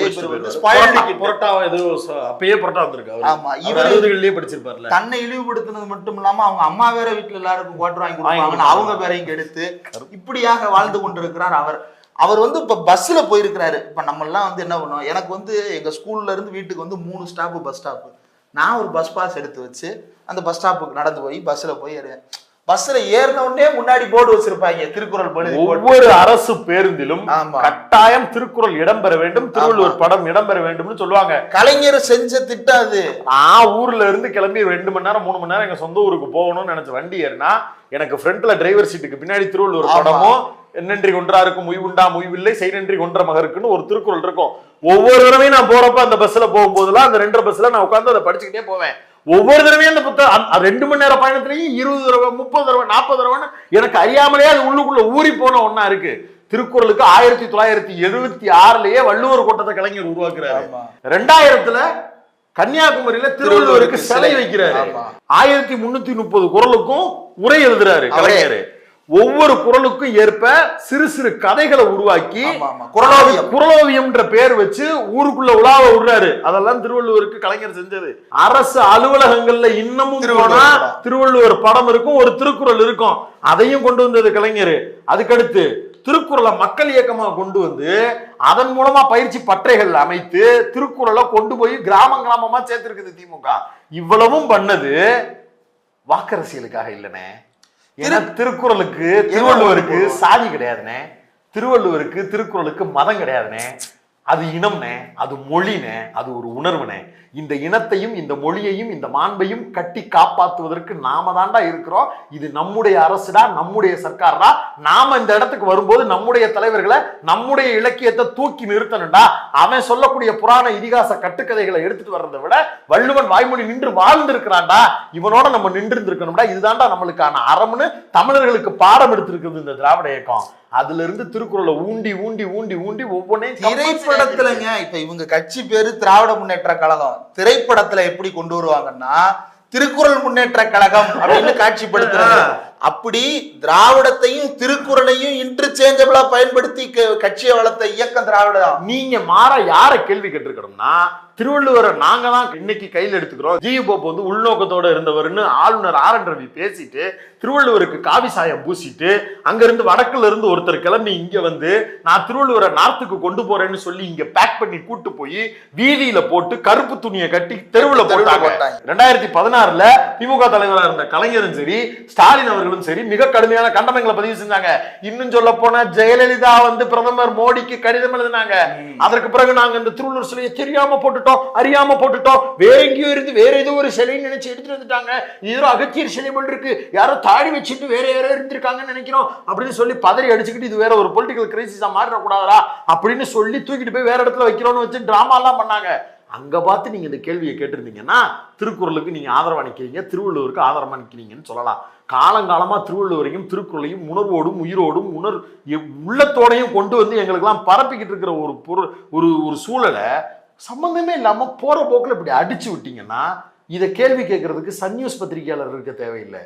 புரோட்டா- ஏதோ அப்பயே புரோட்டா வந்திருக்கு. அவரு. ஆமா, அவர் இவரு- அறுபதுகள்லயே படிச்சிருப்பார்ல. தன்னை இழிவுபடுத்தினது மட்டும் இல்லாம அவங்க அம்மா வேற வீட்டுல எல்லாருக்கும் குவாட்டர் வாங்கி கொடுப்பாங்கன்னு கொடுப்பாங்க. அவங்க பேரையும் கெடுத்து இப்படியாக வாழ்ந்து கொண்டிருக்கிறார் அவர். அவர் வந்து இப்ப பஸ்ல போயிருக்கிறாரு. இப்ப நம்ம எல்லாம் வந்து என்ன பண்ணோம் எனக்கு வந்து எங்க ஸ்கூல்ல இருந்து வீட்டுக்கு வந்து மூணு ஸ்டாப்பு பஸ் ஸ்டாப்பு நான் ஒரு பஸ் பாஸ் எடுத்து வச்சு அந்த பஸ் ஸ்டாப்புக்கு நடந்து போய் பஸ்ல போய் ஏறுவேன் பஸ்ல ஏறின உடனே முன்னாடி போர்டு வச்சிருப்பாங்க திருக்குறள் போட்டு. ஒவ்வொரு அரசு பேருந்திலும். கட்டாயம் திருக்குறள் இடம்பெற வேண்டும் திருவள்ளுவர் படம் இடம்பெற வேண்டும்னு சொல்லுவாங்க கலைஞர் செஞ்ச திட்டம் அது நான் ஊர்ல இருந்து கிளம்பி ரெண்டு மணி நேரம் மூணு மணி நேரம் எங்க சொந்த ஊருக்கு போகணும்னு நினைச்ச வண்டி ஏறினா எனக்கு ஃப்ரண்ட்ல டிரைவர் சீட்டுக்கு பின்னாடி திருவள்ளுவர். படமும் என்னன்றி கொன்றாருக்கும் முய்வுண்டா? முய்வில்லை. செய்நன்றி கொன்ற மகருக்குன்னு ஒரு திருக்குறள் இருக்கும். ஒவ்வொரு தடவையும் நான் போறப்ப அந்த பஸ்ல போகும்போதெல்லாம் அந்த ரெண்டரை பஸ்ல நான் உட்கார்ந்து அதை படிச்சுக்கிட்டே போவேன். ஒவ்வொரு தடவையும் அந்த புத்தகம் ரெண்டு மணி நேர பயணத்திலையும் இருபது தடவை முப்பது தடவை நாற்பது தடவைன்னு எனக்கு அறியாமலே அது உள்ளுக்குள்ள ஊறி போன ஒண்ணா இருக்கு. திருக்குறளுக்கு ஆயிரத்தி தொள்ளாயிரத்தி எழுபத்தி ஆறுலயே வள்ளுவர் கோட்டத்தை கலைஞர் உருவாக்குறாரு. ரெண்டாயிரத்துல கன்னியாகுமரியில திருவள்ளுவருக்கு சிலை வைக்கிறாரு. ஆயிரத்தி முன்னூத்தி முப்பது குரலுக்கும் உரை எழுதுறாரு. கலைஞர். ஒவ்வொரு குரலுக்கும் ஏற்ப சிறு சிறு கதைகளை உருவாக்கி. குறளோவியம். குரலோவியம்ன்ற பேர் வச்சு ஊருக்குள்ள உலாவ விடுறாரு அதெல்லாம் திருவள்ளுவருக்கு கலைஞர் செஞ்சது அரசு அலுவலகங்கள்ல இன்னமும் திருவள்ளுவர் போனா. திருவள்ளுவர் படம் இருக்கும் ஒரு திருக்குறள் இருக்கும் அதையும் கொண்டு வந்தது கலைஞர் அதுக்கடுத்து திருக்குறளை மக்கள் இயக்கமா கொண்டு வந்து அதன் மூலமா பயிற்சி பற்றைகள் அமைத்து திருக்குறளை கொண்டு போய் கிராமம் கிராமமா சேர்த்திருக்குது திமுக இவ்வளவும் பண்ணது வாக்கரசியலுக்காக இல்லனே ஏன்னா திருக்குறளுக்கு திருவள்ளுவருக்கு சாதி கிடையாதுனே திருவள்ளுவருக்கு திருக்குறளுக்கு மதம் கிடையாதுனே அது இனம்னே அது மொழினே அது ஒரு உணர்வுனே இந்த இனத்தையும் இந்த மொழியையும் இந்த மாண்பையும் கட்டி காப்பாற்றுவதற்கு நாம தாண்டா இருக்கிறோம். இது நம்முடைய அரசுடா நம்முடைய சர்க்கார்டா? நாம இந்த இடத்துக்கு வரும்போது நம்முடைய தலைவர்களை நம்முடைய இலக்கியத்தை தூக்கி நிறுத்தணும்டா. அவன் சொல்லக்கூடிய புராண இதிகாச கட்டுக்கதைகளை எடுத்துட்டு வர்றதை விட வள்ளுவன் வாய்மொழி நின்று வாழ்ந்திருக்கிறான்டா. இவனோட நம்ம நின்று இருந்திருக்கணும்டா இதுதான்டா நம்மளுக்கான அறம்னு தமிழர்களுக்கு பாடம் எடுத்திருக்கிறது இந்த திராவிட இயக்கம். அதுல இருந்து திருக்குறளை ஊண்டி ஊண்டி ஊண்டி ஊண்டி ஒவ்வொன்றையும் திரைப்படத்துலங்க இப்ப இவங்க கட்சி பேரு திராவிட முன்னேற்ற கழகம். திரைப்படத்துல எப்படி கொண்டு வருவாங்கன்னா திருக்குறள் முன்னேற்ற கழகம் அப்படின்னு காட்சிப்படுத்துறாங்க அப்படி திராவிடத்தையும் திருக்குறளையும் இன்டர்சேஞ்சபிளா பயன்படுத்தி கட்சியை வளர்த்த இயக்கம் திராவிடம் நீங்க மாற யார கேள்வி கேட்டிருக்கணும்னா திருவள்ளுவரை நாங்க தான் இன்னைக்கு கையில் எடுத்துக்கிறோம். ஜி போப் வந்து உள்நோக்கத்தோட இருந்தவர்னு ஆளுநர் ஆர் என் ரவி பேசிட்டு திருவள்ளுவருக்கு காவி சாயம் பூசிட்டு அங்க இருந்து வடக்குல இருந்து ஒருத்தர் கிளம்பி இங்க வந்து நான் திருவள்ளுவரை நார்த்துக்கு கொண்டு போறேன்னு சொல்லி இங்க பேக் பண்ணி கூட்டு போய் வீதியில போட்டு கருப்பு துணியை கட்டி தெருவுல போட்டாங்க. ரெண்டாயிரத்தி பதினாறுல திமுக தலைவரா இருந்த கலைஞரும் சரி ஸ்டாலின் அவர்களும் சரி மிக கடுமையான கண்டனங்களை பதிவு செஞ்சாங்க. இன்னும் சொல்ல போனா ஜெயலலிதா வந்து பிரதமர் மோடிக்கு கடிதம் எழுதினாங்க. அதற்கு பிறகு நாங்க இந்த திருவள்ளூர் சிலையை தெரியாம போட்டுட்டோம் அறியாம போட்டுட்டோம். வேற எங்கேயோ இருந்து வேற ஏதோ ஒரு சிலைன்னு நினைச்சு எடுத்துட்டு வந்துட்டாங்க. இது ஒரு அகத்தியர் சிலை போல் இருக்கு. யாரோ தாடி வச்சுட்டு வேற யாரோ இருந்திருக்காங்கன்னு நினைக்கிறோம். அப்படின்னு சொல்லி பதறி அடிச்சுக்கிட்டு இது வேற ஒரு பொலிட்டிக்கல் கிரைசிஸா மாறிடக்கூடாதா அப்படின்னு சொல்லி தூக்கிட்டு போய் வேற இடத்துல வைக்கிறோம்னு வச்சு டிராமா எல்லாம் பண்ணாங்க. அங்க பார்த்து நீங்க இந்த கேள்வியை கேட்டிருந்தீங்கன்னா திருக்குறளுக்கு நீங்க ஆதரவா நிக்கிறீங்க திருவள்ளுவருக்கு ஆதரவா நிக்கிறீங்கன்னு சொல்லலாம். காலங்காலமாக திருவள்ளுவரையும் திருக்குறளையும் உணர்வோடும் உயிரோடும் உணர் எ- உள்ளத்தோடையும் கொண்டு வந்து எங்களுக்கெல்லாம் பரப்பிக்கிட்டு இருக்கிற ஒரு பொருள் ஒரு ஒரு சூழலை சம்மந்தமே இல்லாமல் போகிற போக்கில் இப்படி அடிச்சு விட்டிங்கன்னா இதை கேள்வி கேட்கறதுக்கு சன் நியூஸ் பத்திரிகையாளர் இருக்க தேவையில்லை.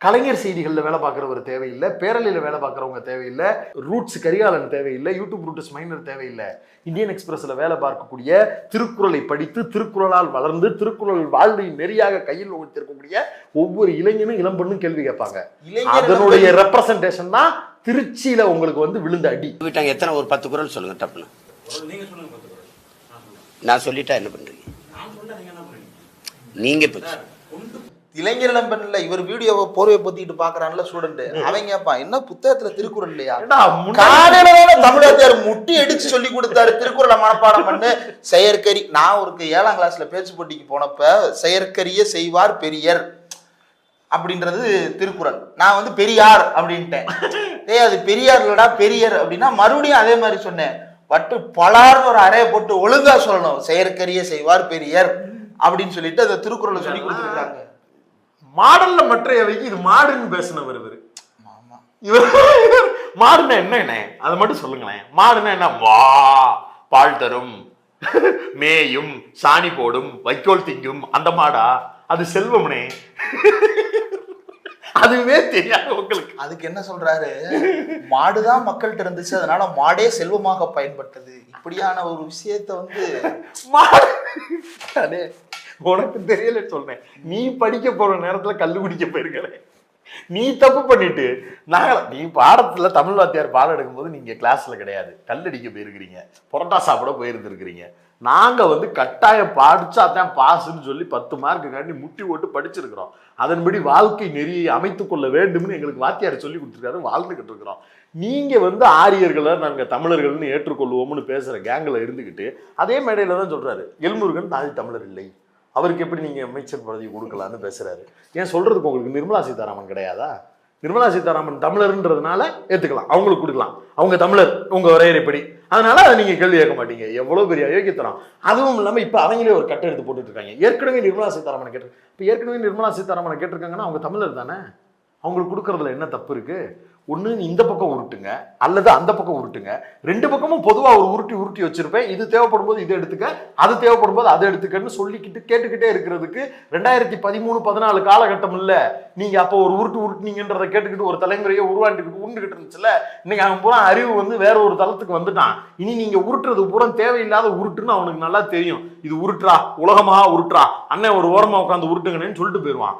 கலைஞர் செய்திகளில் வேலை பார்க்குறவர் தேவையில்லை பேரலையில் வேலை பார்க்குறவங்க தேவையில்லை ரூட்ஸ் கரிகாலன் தேவையில்லை யூடியூப் ரூட்ஸ் மைனர் தேவையில்லை. இந்தியன் எக்ஸ்பிரஸில் வேலை பார்க்கக்கூடிய திருக்குறளை படித்து திருக்குறளால் வளர்ந்து திருக்குறள் வாழ்வை நெறியாக கையில் வைத்திருக்கக்கூடிய ஒவ்வொரு இளைஞனும் இளம்பெண்ணும் கேள்வி கேட்பாங்க. அதனுடைய ரெப்ரசன்டேஷன் தான் திருச்சியில உங்களுக்கு வந்து விழுந்த அடி. விட்டாங்க எத்தனை? ஒரு பத்து குரல் சொல்லுங்க டப்புன்னு நான் சொல்லிட்டா என்ன பண்றீங்க? நான் சொன்னா நீங்க என்ன பண்ணுவீங்க நீங்க இப்ப கொண்டு இளைஞர் இளம்பெண்ல இவர் வீடியோவை போர்வை பொத்திட்டு பாக்குறான்ல ஸ்டூடெண்ட் அவன் கேட்பான் என்ன புத்தகத்துல திருக்குறள் இல்லையா? காலையில தமிழாத்தியார் முட்டி அடிச்சு சொல்லி கொடுத்தாரு திருக்குறளை மனப்பாடம் பண்ணு. செயற்கரி நான் ஒரு ஏழாம் கிளாஸ்ல பேச்சு போட்டிக்கு போனப்ப செயற்கரிய செய்வார் பெரியர் அப்படின்றது திருக்குறள். நான் வந்து பெரியார் அப்படின்ட்டேன். டேய் அது பெரியார் இல்லடா பெரியர் அப்படின்னா மறுபடியும் அதே மாதிரி சொன்னேன். வட்டு பலார்னு ஒரு அறையை போட்டு ஒழுங்கா சொல்லணும். செயற்கரிய செய்வார் பெரியர் அப்படின்னு சொல்லிட்டு அந்த திருக்குறளை சொல்லி கொடுத்துருக்காங்க. மாடல்ல மற்றையவைக்கு இது மாடுன்னு பேசினவர் இவரு. இவர் மாடுன்னா என்னண்ணே அதை மட்டும் சொல்லுங்களேன். மாடுன்னா என்ன? வா பால் தரும் மேயும் சாணி போடும் வைக்கோல் திங்கும். அந்த மாடா? அது செல்வம்னே. அதுவே தெரியாது உங்களுக்கு. அதுக்கு என்ன சொல்றாரு? மாடுதான் மக்கள்கிட்ட இருந்துச்சு அதனால மாடே செல்வமாக பயன்பட்டது. இப்படியான ஒரு விஷயத்த வந்து மாடு. உனக்கு தெரியல சொன்னேன் நீ படிக்க போற நேரத்துல கல்லு குடிக்க போயிருக்கிறேன் நீ தப்பு பண்ணிட்டு நாங்கள் நீ பாடத்துல தமிழ் வாத்தியார் பாடம் எடுக்கும்போது நீங்க கிளாஸ்ல கிடையாது. கல்லடிக்க போயிருக்கிறீங்க. புரோட்டா சாப்பிட போயிருந்துருக்கிறீங்க. நாங்க வந்து கட்டாயம் படிச்சா தான் பாஸ்ன்னு சொல்லி பத்து மார்க்கு காண்டி முட்டி போட்டு படிச்சிருக்கிறோம். அதன்படி வாழ்க்கை நெறியை அமைத்து கொள்ள வேண்டும்னு எங்களுக்கு வாத்தியார் சொல்லி கொடுத்துருக்காரு வாழ்ந்துகிட்டு இருக்கிறோம். நீங்க வந்து ஆரியர்களை நாங்க தமிழர்கள்னு ஏற்றுக்கொள்வோம்னு பேசுற கேங்கில் இருந்துக்கிட்டு அதே மேடையில தான் சொல்றாரு எல்முருகன் தாதி தமிழர் இல்லை. அவருக்கு எப்படி நீங்கள் அமைச்சர் பதவி கொடுக்கலான்னு பேசுகிறாரு ஏன் சொல்கிறதுக்கு உங்களுக்கு நிர்மலா சீதாராமன் கிடையாதா? நிர்மலா சீதாராமன் தமிழர்ன்றதுனால ஏற்றுக்கலாம் அவங்களுக்கு கொடுக்கலாம். அவங்க தமிழர் உங்கள் வரையறைப்படி அதனால அதை நீங்கள் கேள்வி கேட்க மாட்டீங்க. எவ்வளோ பெரிய அயோக்கியத்தனம். அதுவும் இல்லாமல் இப்போ அவங்களே ஒரு கட்டை எடுத்து போட்டுட்டு இருக்காங்க. ஏற்கனவே நிர்மலா சீதாராமன் கேட்டு இப்போ ஏற்கனவே நிர்மலா சீதாராமன் கேட்டிருக்காங்கன்னா அவங்க தமிழர் தானே? அவங்களுக்கு கொடுக்கறதுல என்ன தப்பு இருக்குது ஒன்று இந்த பக்கம் உருட்டுங்க அல்லது அந்த பக்கம் உருட்டுங்க. ரெண்டு பக்கமும் பொதுவாக ஒரு உருட்டி உருட்டி வச்சிருப்பேன். இது தேவைப்படும் போது இதை எடுத்துக்க அது தேவைப்படும் போது அதை எடுத்துக்கன்னு சொல்லிக்கிட்டு கேட்டுக்கிட்டே இருக்கிறதுக்கு ரெண்டாயிரத்தி பதிமூணு பதினாலு காலகட்டம் இல்லை. நீங்கள் அப்போ ஒரு உருட்டு உருட்டுனீங்கன்றதை கேட்டுக்கிட்டு ஒரு தலைமுறையை உருவாண்டுக்கிட்டு உருண்டுகிட்டு இருந்துச்சுல இன்னைக்கு அவன் பூரா அறிவு வந்து வேற ஒரு தளத்துக்கு வந்துட்டான். இனி நீங்கள் உருட்டுறது பூரா தேவையில்லாத உருட்டுன்னு அவனுக்கு நல்லா தெரியும். இது உருட்டுறா உலகமாக உருட்டுறா. அண்ணன் ஒரு ஓரமாக உட்காந்து உருட்டுங்கன்னு சொல்லிட்டு போயிடுவான்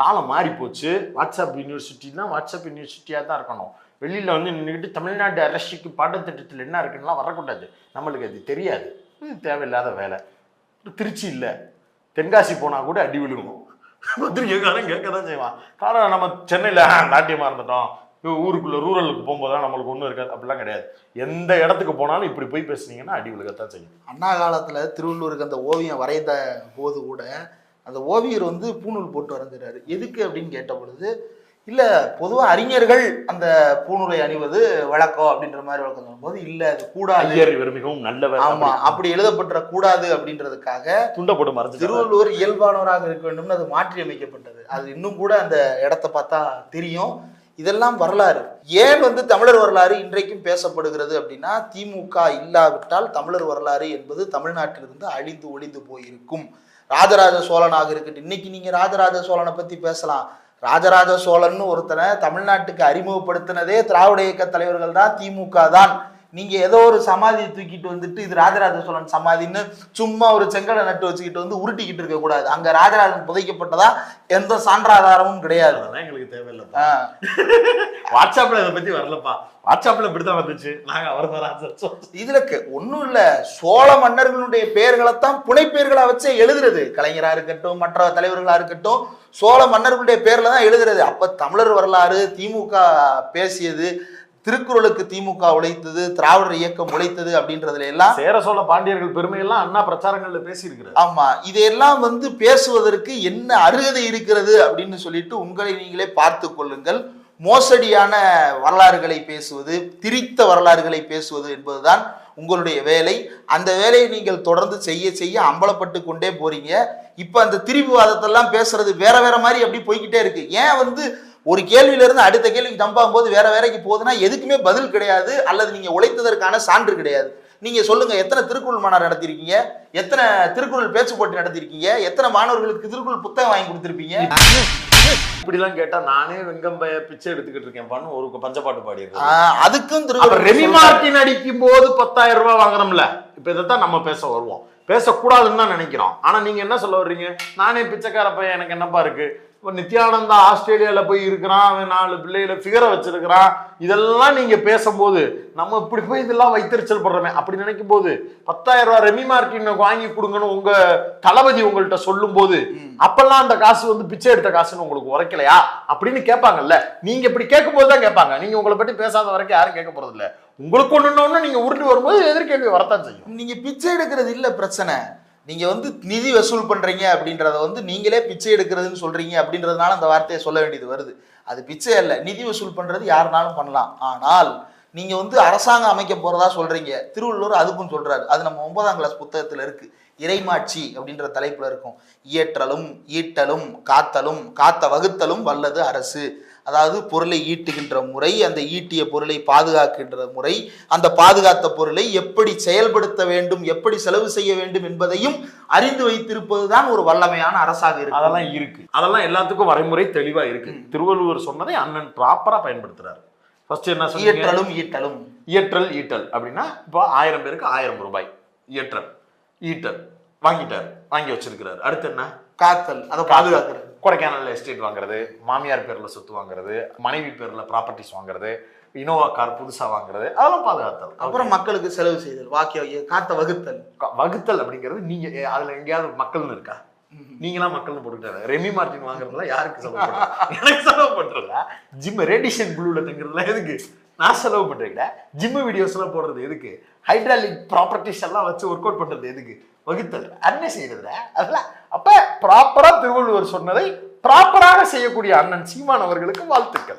காலம் மாறி போச்சு வாட்ஸ்அப் யூனிவர்சிட்டினா வாட்ஸ்அப் யூனிவர்சிட்டியாக தான் இருக்கணும். வெளியில் வந்து நின்றுக்கிட்டு தமிழ்நாடு அரசுக்கு பாடத்திட்டத்தில் என்ன இருக்குன்னா வரக்கூடாது. நம்மளுக்கு அது தெரியாது. இது தேவையில்லாத வேலை. திருச்சி இல்லை. தென்காசி போனால் கூட அடி விழுகும். பத்திரிக்கைக்காரன் கேட்க தான் செய்வான். காரணம் நம்ம சென்னையில் நாட்டியமாக இருந்துட்டோம். ஊருக்குள்ளே ரூரலுக்கு போகும்போது தான் நம்மளுக்கு ஒன்றும் இருக்காது. அப்படிலாம் கிடையாது. எந்த இடத்துக்கு போனாலும் இப்படி போய் பேசுனீங்கன்னா அடி விழுகத்தான் செய்யும். அண்ணா காலத்தில் திருவள்ளூருக்கு அந்த ஓவியம் வரைந்த போது கூட அந்த ஓவியர் வந்து பூணூல் போட்டு வரைஞ்சிறாரு. எதுக்கு அப்படின்னு கேட்ட பொழுது இல்ல பொதுவா அறிஞர்கள் அந்த பூணூலை அணிவது வழக்கம் அப்படின்ற மாதிரி வழக்கம் சொல்லும்போது இல்ல அது கூடாது. இவர் மிகவும் நல்லவர் ஆமா அப்படி எழுதப்பட்ட கூடாது அப்படின்றதுக்காக துண்டை போட்டு மறைச்சு திருவள்ளுவர் இயல்பானவராக இருக்க வேண்டும்னு அது மாற்றி அமைக்கப்பட்டது. அது இன்னும் கூட அந்த இடத்த பார்த்தா தெரியும். இதெல்லாம் வரலாறு. ஏன் வந்து தமிழர் வரலாறு இன்றைக்கும் பேசப்படுகிறது அப்படின்னா திமுக இல்லாவிட்டால் தமிழர் வரலாறு என்பது தமிழ்நாட்டிலிருந்து அழிந்து ஒளிந்து போயிருக்கும். ராஜராஜ சோழனாக இருக்கட்டும். இன்னைக்கு நீங்க ராஜராஜ சோழனை பத்தி பேசலாம். ராஜராஜ சோழன் ஒருத்தனை தமிழ்நாட்டுக்கு அறிமுகப்படுத்தினதே திராவிட இயக்க தலைவர்கள் தான் திமுக தான் நீங்க ஏதோ ஒரு சமாதியை தூக்கிட்டு வந்துட்டு இது ராஜராஜ சோழன் சமாதின்னு சும்மா ஒரு செங்கலை நட்டு வச்சுக்கிட்டு வந்து உருட்டிக்கிட்டு இருக்க கூடாது. அங்க ராஜராஜன் புதைக்கப்பட்டதா எந்த சான்றாதாரமும் கிடையாது. அதெல்லாம் எங்களுக்கு தேவையில்லை ஆஹ் வாட்ஸ்அப்ல இதை பத்தி வரலப்பா. வாட்ஸ்அப்ல இப்படித்தான் வந்துச்சு. நாங்க அவர் தான் இதுல ஒண்ணும் இல்ல. சோழ மன்னர்களுடைய பெயர்களைத்தான் புனைப்பெயர்களா வச்சே எழுதுறது. கலைஞரா இருக்கட்டும் மற்ற தலைவர்களா இருக்கட்டும் சோழ மன்னர்களுடைய பேர்ல தான் எழுதுறது. அப்ப தமிழர் வரலாறு திமுக பேசியது திருக்குறளுக்கு திமுக உழைத்தது திராவிடர் இயக்கம் உழைத்தது அப்படின்றதுல எல்லாம் சேர சோழ பாண்டியர்கள் பெருமையெல்லாம் அண்ணா பிரச்சாரங்கள்ல பேசி ஆமா இதையெல்லாம் வந்து பேசுவதற்கு என்ன அருகதை இருக்கிறது அப்படின்னு சொல்லிட்டு உங்களை நீங்களே பார்த்து கொள்ளுங்கள். மோசடியான வரலாறுகளை பேசுவது திரித்த வரலாறுகளை பேசுவது என்பதுதான் உங்களுடைய வேலை. அந்த வேலையை நீங்கள் தொடர்ந்து செய்ய செய்ய அம்பலப்பட்டு கொண்டே போறீங்க. இப்ப அந்த திரிவுவாதத்தெல்லாம் பேசுறது வேற வேற மாதிரி அப்படி போய்கிட்டே இருக்கு. ஏன் வந்து ஒரு கேள்வியில இருந்து அடுத்த கேள்விக்கு ஜம்ப் ஆகும்போது வேற வேலைக்கு போகுதுன்னா எதுக்குமே பதில் கிடையாது அல்லது நீங்க உழைத்ததற்கான சான்று கிடையாது. நீங்க சொல்லுங்க எத்தனை திருக்குறள் மாநாடு நடத்திருக்கீங்க எத்தனை திருக்குறள் பேச்சு போட்டி நடத்திருக்கீங்க எத்தனை மாணவர்களுக்கு திருக்குறள் புத்தகம் வாங்கி கொடுத்திருப்பீங்க? இப்படிலாம் கேட்டா நானே வெங்கம்பைய பிச்சை எடுத்துக்கிட்டு இருக்கேன் பண்ணு ஒரு பஞ்சப்பாட்டு ஆஹ் அதுக்கும் திருக்குறள் ரெமி. மார்டின் அடிக்கும் போது பத்தாயிரம் ரூபாய் வாங்குறோம்ல இப்ப இதைத்தான் நம்ம பேச வருவோம். பேசக்கூடாதுன்னு தான் நினைக்கிறோம். ஆனா நீங்க என்ன சொல்ல வர்றீங்க? நானே பிச்சைக்கார பையன் எனக்கு என்னப்பா இருக்கு? இப்போ நித்யானந்தா ஆஸ்திரேலியால போய் இருக்கிறான் அவன் நாலு பிள்ளைகளை ஃபிகரை வச்சிருக்கிறான். இதெல்லாம் நீங்க பேசும்போது நம்ம இப்படி போய் இதெல்லாம் வைத்தறிச்சல் படுறோமே. அப்படி நினைக்கும் போது பத்தாயிரம் ரூபாய் ரெமி மார்டினுக்கு வாங்கி கொடுங்கன்னு உங்க தளபதி உங்கள்கிட்ட சொல்லும் போது அப்பெல்லாம் அந்த காசு வந்து பிச்சை எடுத்த காசுன்னு உங்களுக்கு உரைக்கலையா? அப்படின்னு கேட்பாங்கல்ல. நீங்க இப்படி கேட்கும் போது தான் கேட்பாங்க. நீங்க உங்களை பத்தி பேசாத வரைக்கும் யாரும் கேட்க போறது இல்ல உங்களுக்கு ஒண்ணு ஒண்ணு நீங்க உருட்டு வரும்போது எதிர்கேள்வி வரத்தான் செய்யும். நீங்க பிச்சை எடுக்கிறது இல்ல பிரச்சனை. நீங்க வந்து நிதி வசூல் பண்றீங்க அப்படின்றத வந்து நீங்களே பிச்சை எடுக்கிறதுன்னு சொல்றீங்க அப்படின்றதுனால அந்த வார்த்தையை சொல்ல வேண்டியது வருது. அது பிச்சை அல்ல நிதி வசூல் பண்றது யாருனாலும் பண்ணலாம். ஆனால் நீங்க வந்து அரசாங்கம் அமைக்க போறதா சொல்றீங்க. திருவள்ளுவர் அதுக்கும் சொல்றாரு. அது நம்ம ஒன்பதாம் கிளாஸ் புத்தகத்துல இருக்கு. இறைமாட்சி அப்படின்ற தலைப்புல இருக்கும். இயற்றலும் ஈட்டலும் காத்தலும் காத்த வகுத்தலும் வல்லது அரசு. அதாவது பொருளை ஈட்டுகின்ற முறை அந்த ஈட்டிய பொருளை பாதுகாக்கின்ற முறை அந்த பாதுகாத்த பொருளை எப்படி செயல்படுத்த வேண்டும் எப்படி செலவு செய்ய வேண்டும் என்பதையும் அறிந்து வைத்திருப்பதுதான் ஒரு வல்லமையான அரசாக இருக்கு. அதெல்லாம் இருக்கு. அதெல்லாம் எல்லாத்துக்கும் வரைமுறை தெளிவா இருக்கு. திருவள்ளுவர் சொன்னதை அண்ணன் ப்ராப்பரா பயன்படுத்துறாரு. ஃபர்ஸ்ட் என்ன இயற்றலும் ஈட்டலும். இயற்றல் ஈட்டல். அப்படின்னா இப்போ ஆயிரம் பேருக்கு ஆயிரம் ரூபாய் இயற்றல் ஈட்டல். வாங்கிட்டார். வாங்கி வச்சிருக்கிறாரு. அடுத்து என்ன? காத்தல். அதை பாதுகாக்கிறது. கொடைக்கானல்ல எஸ்டேட் வாங்குறது மாமியார் பேர்ல சொத்து வாங்குறது மனைவி பேர்ல ப்ராப்பர்ட்டிஸ் வாங்குறது இனோவா கார் புதுசா வாங்குறது அதெல்லாம் பாதுகாத்தல். அப்புறம் மக்களுக்கு செலவு செய்தல் வாக்கிய காத்த வகுத்தல். வகுத்தல் அப்படிங்கிறது நீங்க எ- அதுல எங்கேயாவது மக்கள்னு இருக்கா? நீங்களாம் மக்கள்னு போட்டுக்கிட்டாரு ரெமி மார்டின் வாங்குறதுலாம் யாருக்கு செலவு பண்றது? எனக்கு செலவு பண்றதா ஜிம் ரேடிஷன் ப்ளூல தங்குறதுலாம் எதுக்கு? நான் செலவு பண்றேன் ஜிம் வீடியோஸ் எல்லாம் போடுறது எதுக்கு? ஹைட்ராலிக் ப்ராப்பர்ட்டிஸ் எல்லாம் வச்சு ஒர்க் அவுட் பண்றது எதுக்கு? வகுத்தல். அண்ணன் செய்யறதுல. அதெல்லாம் அப்ப ப்ராப்பரா திருவள்ளுவர் சொன்னதை ப்ராப்பராக செய்யக்கூடிய அண்ணன் சீமான் அவர்களுக்கு வாழ்த்துக்கள்.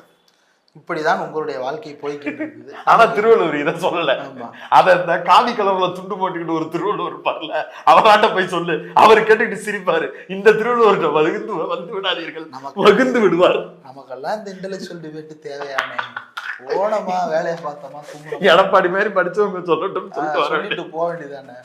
இப்படிதான் உங்களுடைய வாழ்க்கை போய்கிட்டு இருக்குது ஆனா திருவள்ளுவர் இதை சொல்லல. அத இந்த காவி கலர்ல துண்டு போட்டுக்கிட்டு ஒரு திருவள்ளுவர் இருப்பார்ல அவராட்ட போய் சொல்லு. அவர் கேட்டுக்கிட்டு சிரிப்பாரு. இந்த திருவள்ளுவர்கிட்ட வகுந்து வந்து விடாதீர்கள். நமக்கு- வகுந்து விடுவார். நமக்கெல்லாம் இந்த இன்டெலெக்சுவல் டிபேட் தேவையானே. போனோமா வேலையை பார்த்தோமா எடப்பாடி மாதிரி படிச்சவங்க சொல்லட்டும் சொல்லிட்டு போக வேண்டியதானே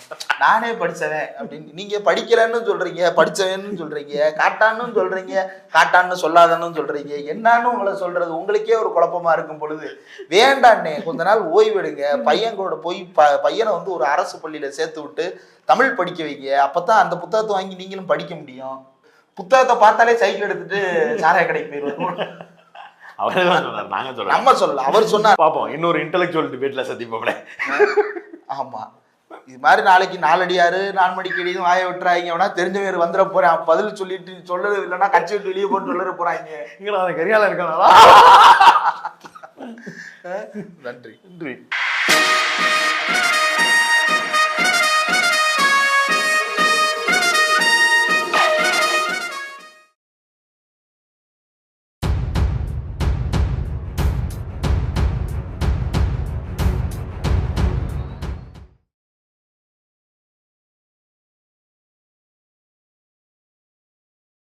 நானே படிச்சவன் அப்படின்னு. நீங்க படிக்கலன்னு சொல்றீங்க படிச்சவன்னு சொல்றீங்க காட்டான்னு சொல்றீங்க காட்டான்னு சொல்லாதன்னு சொல்றீங்க. என்னன்னு உங்களை சொல்றது உங்களுக்கே ஒரு குழப்பமா இருக்கும் பொழுது. வேண்டாண்ணே கொஞ்ச நாள் ஓய்வு எடுங்க பையன் கூட போய் ப பையனை வந்து ஒரு அரசு பள்ளியில சேர்த்து விட்டு தமிழ் படிக்க வைங்க. அப்பதான் அந்த புத்தகத்தை வாங்கி நீங்களும் படிக்க முடியும். புத்தகத்தை பார்த்தாலே சைக்கிள் எடுத்துட்டு சாராய கடைக்கு போயிருவாங்க. அவரே தான் சொன்னார் நாங்க சொல்றோம். நம்ம சொல்லல அவர் சொன்னார். பாப்போம் இன்னொரு இன்டெலெக்சுவல் டிபேட்ல சந்திப்போம்ல ஆமா. இது மாதிரி நாளைக்கு நாலடியாரு நான்மடிக்கடியும் வாய விட்டுறாங்க அவனா தெரிஞ்சவங்க வந்துட போறேன். பதில் சொல்லிட்டு சொல்றது இல்லைன்னா கட்சி விட்டு வெளியே போட்டு சொல்லிட போறாங்க. இங்கடா அந்த கரியால இருக்கானா நன்றி. நன்றி.